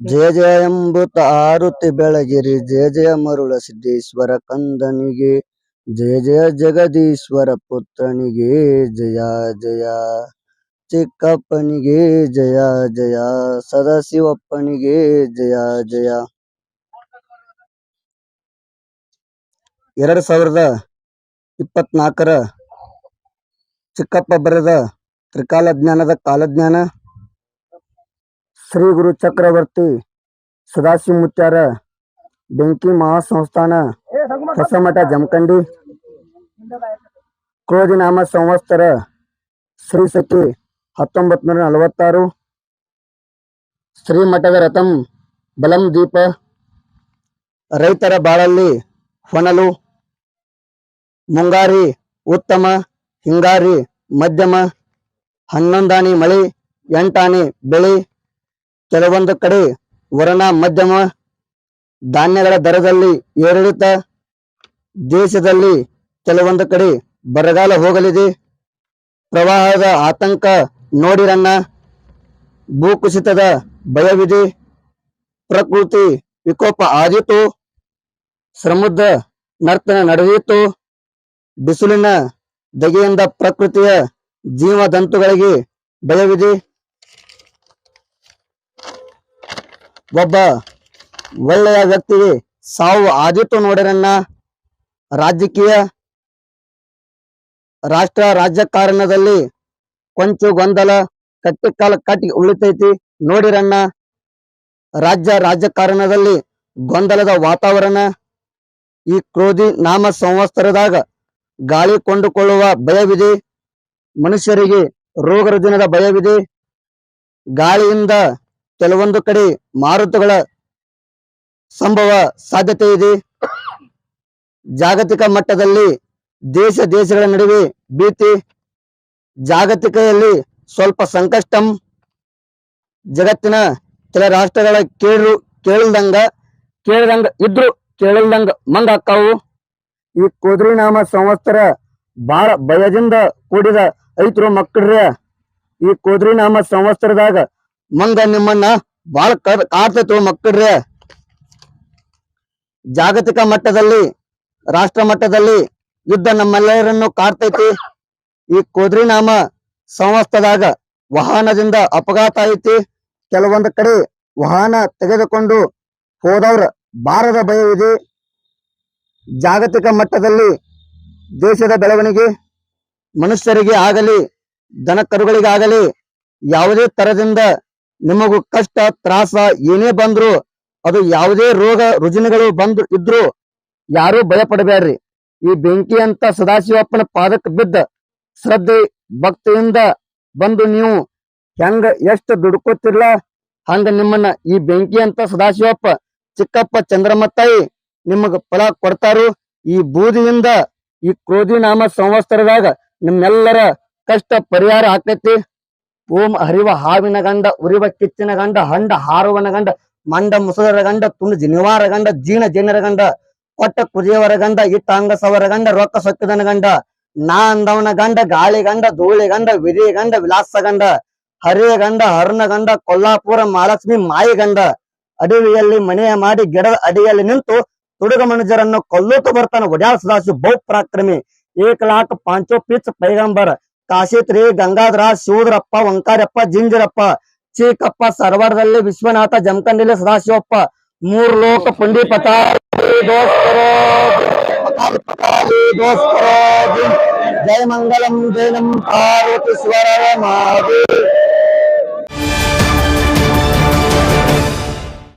ಜಯ ಜಯ ಎಂಬುತ ಆರುತಿ ಬೆಳಗಿರಿ. ಜಯ ಜಯ ಮರುಳ ಸಿದ್ದೇಶ್ವರ ಕಂದನಿಗೆ. ಜಯ ಜಯ ಜಗದೀಶ್ವರ ಪುತ್ರನಿಗೆ. ಜಯ ಜಯ ಚಿಕ್ಕಪ್ಪನಿಗೆ. ಜಯ ಜಯ ಸದಾಶಿವಪ್ಪನಿಗೆ. ಜಯ ಜಯ ಎರಡು ಸಾವಿರದ ಇಪ್ಪತ್ನಾಲ್ಕರ ಚಿಕ್ಕಪ್ಪ ಬರೆದ ತ್ರಿಕಾಲ ಜ್ಞಾನದ ಕಾಲಜ್ಞಾನ ಶ್ರೀ ಗುರು ಚಕ್ರವರ್ತಿ ಸದಾಶಿವ ಮುತ್ಯಾರ ಬೆಂಕಿ ಮಹಾಸಂಸ್ಥಾನ ಹೊಸಮಠ ಜಮಖಂಡಿ. ಕ್ರೋಧಿನಾಮ ಸಂವತ್ಸರ ಶ್ರೀ ಸಖಿ ಹತ್ತೊಂಬತ್ ನೂರ ನಲವತ್ತಾರು. ಶ್ರೀಮಠದ ರಥಂ ಬಲಂ ದೀಪ ರೈತರ ಬಾಳಲ್ಲಿ ಹೊನಲು ಮುಂಗಾರಿ ಉತ್ತಮ ಹಿಂಗಾರಿ ಮಧ್ಯಮ ಹನ್ನೊಂದಾನಿ ಮಳೆ ಎಂಟಾನಿ ಬೆಳೆ ಕೆಲವೊಂದು ಕಡೆ ವರಣ ಮಧ್ಯಮ ಧಾನ್ಯಗಳ ದರದಲ್ಲಿ ಏರಿಳಿತ ದೇಶದಲ್ಲಿ ಕೆಲವೊಂದು ಕಡೆ ಬರಗಾಲ ಹೋಗಲಿದೆ. ಪ್ರವಾಹದ ಆತಂಕ ನೋಡಿರಣ್ಣ ಭೂಕುಸಿತದ ಭಯವಿದೆ. ಪ್ರಕೃತಿ ವಿಕೋಪ ಆದಿತು. ಸಮುದ್ರ ನರ್ತನ ನಡೆಯಿತು ಬಿಸಿಲಿನ ದಗೆಯಿಂದ ಪ್ರಕೃತಿಯ ಜೀವದಂತುಗಳಿಗೆ ಭಯವಿದೆ. ಒಬ್ಬ ಒಳ್ಳೆಯ ವ್ಯಕ್ತಿ ಸಾವು ಆದಿತ್ತು ನೋಡಿರಣ್ಣ. ರಾಜಕೀಯ ರಾಷ್ಟ್ರ ರಾಜಕಾರಣದಲ್ಲಿ ಕೊಂಚು ಗೊಂದಲ ಕಟ್ಟಿಕಾಲ ಕಟ್ಟಿ ಉಳಿತೈತಿ ನೋಡಿರಣ್ಣ. ರಾಜ್ಯ ರಾಜಕಾರಣದಲ್ಲಿ ಗೊಂದಲದ ವಾತಾವರಣ, ಈ ಕ್ರೋಧಿ ನಾಮ ಸಂವತ್ಸರದಾಗ ಗಾಳಿ ಕೊಂಡುಕೊಳ್ಳುವ ಭಯವಿದೆ, ಮನುಷ್ಯರಿಗೆ ರೋಗ ರುಜಿನದ ಭಯವಿದೆ. ಗಾಳಿಯಿಂದ ಕೆಲವೊಂದು ಕಡೆ ಮಾರುತಗಳ ಸಂಭವ ಸಾಧ್ಯತೆ ಇದೆ. ಜಾಗತಿಕ ಮಟ್ಟದಲ್ಲಿ ದೇಶ ದೇಶಗಳ ನಡುವೆ ಭೀತಿ ಜಾಗತಿಕೆಯಲ್ಲಿ ಸ್ವಲ್ಪ ಸಂಕಷ್ಟಂ, ಜಗತ್ತಿನ ಕೆಲ ರಾಷ್ಟ್ರಗಳ ಕೇಳು ಕೇಳಿದಂಗ ಕೇಳಿದಂಗ ಇದ್ರು ಕೇಳಿಲ್ದಂಗ ಮಂಗ ಅಕ್ಕಾವು. ಈ ಕುದುರೆ ನಾಮ ಸಂವತ್ಸರ ಬಹಳ ಭಯದಿಂದ ಕೂಡಿದ ಐತರು ಮಕ್ಕಳ್ರೆ, ಈ ಕುದುರೆ ನಾಮ ಸಂವತ್ಸರದಾಗ ಮಂಗ ನಿಮ್ಮನ್ನ ಬಾಳ ತೋ ಮಕ್ಕಳ್ರೆ. ಜಾಗತಿಕ ಮಟ್ಟದಲ್ಲಿ, ರಾಷ್ಟ್ರ ಮಟ್ಟದಲ್ಲಿ ಯುದ್ಧ ನಮ್ಮೆಲ್ಲರನ್ನು ಕಾಡ್ತೈತಿ. ಈ ಕೋದ್ರಿ ನಾಮ ಸಂವತ್ಸರದಾಗ ವಾಹನದಿಂದ ಅಪಘಾತ ಐತಿ. ಕೆಲವೊಂದು ಕಡೆ ವಾಹನ ತೆಗೆದುಕೊಂಡು ಹೋದವ್ರ ಬಾರದ ಭಯವಿದೆ ಜಾಗತಿಕ ಮಟ್ಟದಲ್ಲಿ ದೇಶದ ಬೆಳವಣಿಗೆ, ಮನುಷ್ಯರಿಗೆ ಆಗಲಿ, ದನ ಕರುಗಳಿಗಾಗಲಿ, ಯಾವುದೇ ತರದಿಂದ ನಿಮಗೂ ಕಷ್ಟ, ತ್ರಾಸ ಏನೇ ಬಂದ್ರು, ಅದು ಯಾವುದೇ ರೋಗ ರುಜಿನಗಳು ಬಂದು ಇದ್ರು ಯಾರೂ ಭಯ ಪಡಬೇಡ್ರಿ ಈ ಬೆಂಕಿ ಅಂತ ಸದಾಶಿವಪ್ಪನ ಪಾದಕ್ಕೆ ಬಿದ್ದ ಶ್ರದ್ಧೆ, ಭಕ್ತಿಯಿಂದ ಬಂದು ನೀವು ಹೆಂಗ ಎಷ್ಟು ದುಡ್ಕೋತಿರ್ಲ? ಹಂಗ ನಿಮ್ಮನ್ನ ಈ ಬೆಂಕಿ ಅಂತ ಸದಾಶಿವಪ್ಪ, ಚಿಕ್ಕಪ್ಪ ಚಂದ್ರಮತ್ತಾಯಿ ನಿಮಗ ಫಲ ಕೊಡ್ತಾರು. ಈ ಬೂದಿಯಿಂದ ಈ ಕ್ರೋಧಿ ನಾಮ ಸಂವತ್ಸರದಾಗ ನಿಮ್ಮೆಲ್ಲರ ಕಷ್ಟ ಪರಿಹಾರ ಆಕೈತಿ. ಓಂ ಹರಿವ ಹಾವಿನ ಗಂಡ, ಉರಿವ ಕಿಚ್ಚಿನ ಗಂಡ, ಹಂಡ ಹಾರುವನ ಗಂಡ, ಮಂಡ ಮುಸದರ ಗಂಡ ತುಂಡು ಜಿನಿವಾರ ಗಂಡ ಜೀಣ ಜೀನರ ಗಂಡ, ಕೊಟ್ಟ ಕುದಿಯವರ ಗಂಡ ಇಟ್ಟ ಅಂಗಸವರ ಗಂಡ, ರೊಕ್ಕ ಸೊಕ್ಕಿದನ ಗಂಡ ನಾ ಅಂದವನ ಗಂಡ, ಗಾಳಿ ಗಂಡ, ಧೂಳಿ ಗಂಡ, ವಿಧಿ ಗಂಡ, ವಿಲಾಸ ಗಂಡ, ಹರಿಯ ಗಂಡ ಹರ್ಣ ಗಂಡ, ಕೊಲ್ಲಾಪುರ ಮಹಾಲಕ್ಷ್ಮಿ ಮಾಯಿ ಗಂಡ, ಅಡವಿಯಲ್ಲಿ ಮನೆಯ ಮಾಡಿ ಗಿಡದ ಅಡಿಯಲ್ಲಿ ನಿಂತು ತುಡುಗ ಮನುಜರನ್ನು ಕೊಲ್ಲುತ್ತ ಬರ್ತಾನ. ಒಡ್ಯಾಳ ಸದಾಶಿವ ಬಹು ಪರಾಕ್ರಮಿ. ಏಕಲಾಕ್ ಪಾಂಚೋ ಪಿಚ್ ಪೈಗಂಬರ್. ಕಾಶಿತ್ರಿ ಗಂಗಾಧರ ಶಿವದ್ರಪ್ಪ ವಂಕಾರಪ್ಪ ಜಿಂಜರಪ್ಪ ಚೀಕಪ್ಪ ಸರ್ವಾರದಲ್ಲಿ ವಿಶ್ವನಾಥ ಜಮಖಂಡಿಲಿ ಸದಾಶಿವಪ್ಪ ಮೂರ್ ಲೋಕ ಪುಂಡಿಪತ ಜಯ ಮಂಗಲಂ ಜಯ ನಮ್ ಪಾರ್ವತಿ ಸ್ವರ ಮಹಾದೇವ್